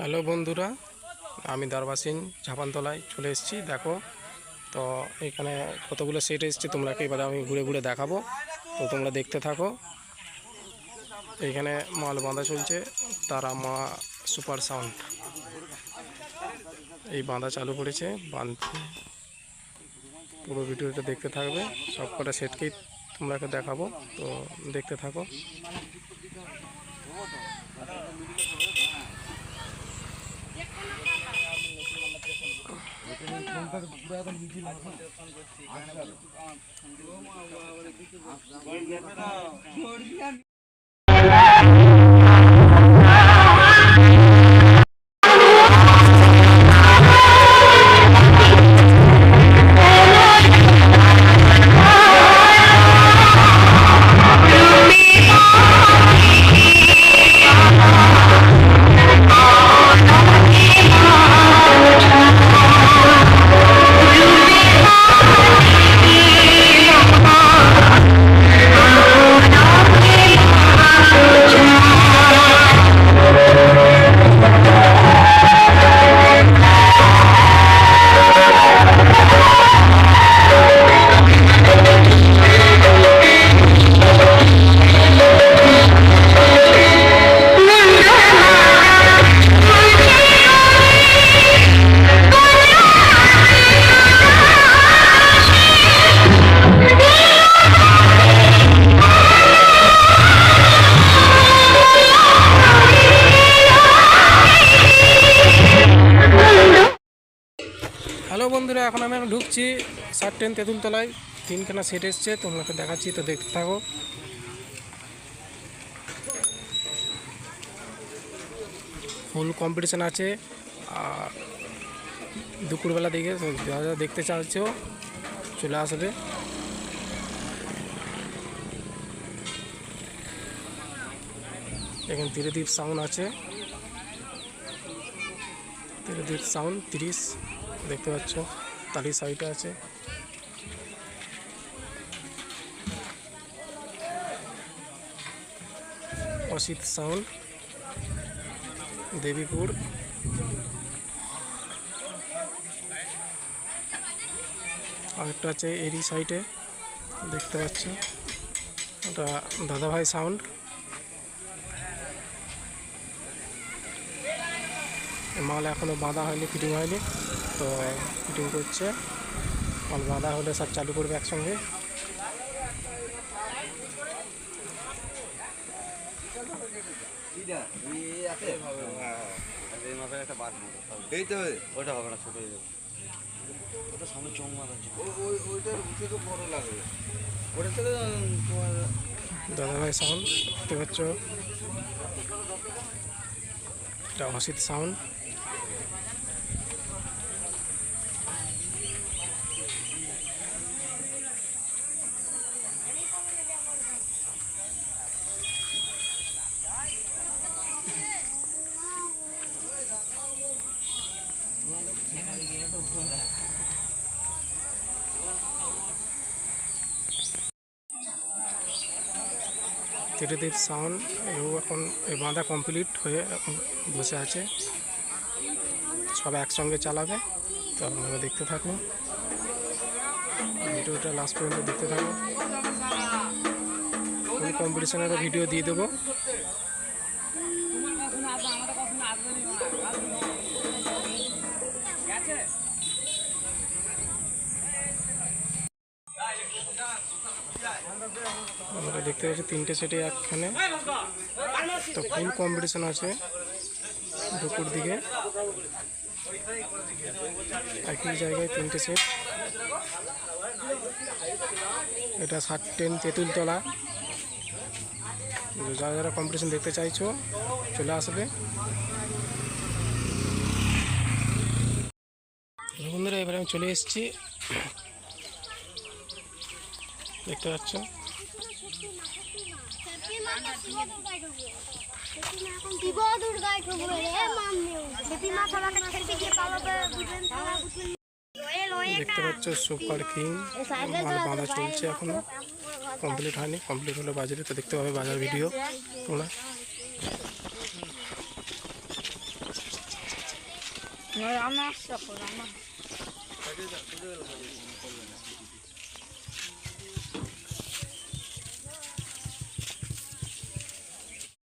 Hello বন্ধুরা, আমি দারবাসিন ঝাপানতলায় চলে এসেছি, দেখো। তো এখানে কতগুলো সেট এসেছে, তোমরা এবারে আমি ঘুরে ঘুরে দেখাবো। তো তোমরা দেখতে থাকো। এইখানে মাল বাঁধা চলছে, তারা মা সুপার সাউন্ড। এই বাঁধা চালু করেছে, বাঁধতে পুরো ভিডিওটা দেখতে থাকবে, সব কটা সেটকেই তোমরাকে দেখাবো, তো দেখতে থাকো। ఉంటుంది হ্যালো বন্ধুরা, এখন আমি আমি ঢুকছি সার টেন তেঁতুলতলায়। তিনখানা সেট এসছে তোমাকে দেখাচ্ছি, তো দেখতে থাকো। ফুল কম্পিটিশান আছে। আর দুপুরবেলা দিকে দেখতে চাচ্ছো চলে আসবে। এখানে তীরদীপ সাউন্ড আছে। তীরদীপ সাউন্ড তিরিশ, দেখতে পাচ্ছ তারই সাইডে আছে। অসিত সাউন্ড দেবীপুর। আরেকটা আছে এরই সাইডে দেখতে পাচ্ছ। ওটা দাদাভাই সাউন্ড মাল এখনও বাঁধা হয়নি ফিটিং হয়নি। তো ফিটিং করছে। মাল বাঁধা হলে সব চালু করবে একসঙ্গে। এই তো ওটা হবে না ছোট হয়ে যাবে। ওটা সামনে চোখ মারা ও- ওই- ওইটার থেকে বড় লাগবে। ওটা থেকে তোমার দাদাভাই সাউন্ড দেখতে পাচ্ছ? এটা অসিত সাউন্ড ত্রিদীপ সাউন্ড এও এখন বাঁধা কমপ্লিট হয়ে এখন বসে আছে। সব একসঙ্গে চালাবে। তো আপনারা দেখতে থাকুন। ভিডিওটা লাস্ট পর্যন্ত দেখতে থাকুন। ফুল কম্পিটিশনেরও ভিডিও দিয়ে দেবো। আমরা দেখতে পাচ্ছি তিনটে সেটে একখানে। তো ফুল কম্পিটিশন আছে দুপুর দিকে। একই জায়গায় তিনটে সেট। এটা ষাট টেন তেঁতুলতলা। যারা যারা কম্পিটিশন দেখতে চাইছো, চলে আসবে। বন্ধুরা, এবারে আমি চলে এসেছি। দেখতে পাচ্ছ? দেখতে পাচ্ছ সুপার কিং। মাল বাঁধা চলছে এখনও। কমপ্লিট হয়নি, কমপ্লিট হলে বাজারে, তো দেখতে পাবে বাজার ভিডিও তোমরা। আমার আমার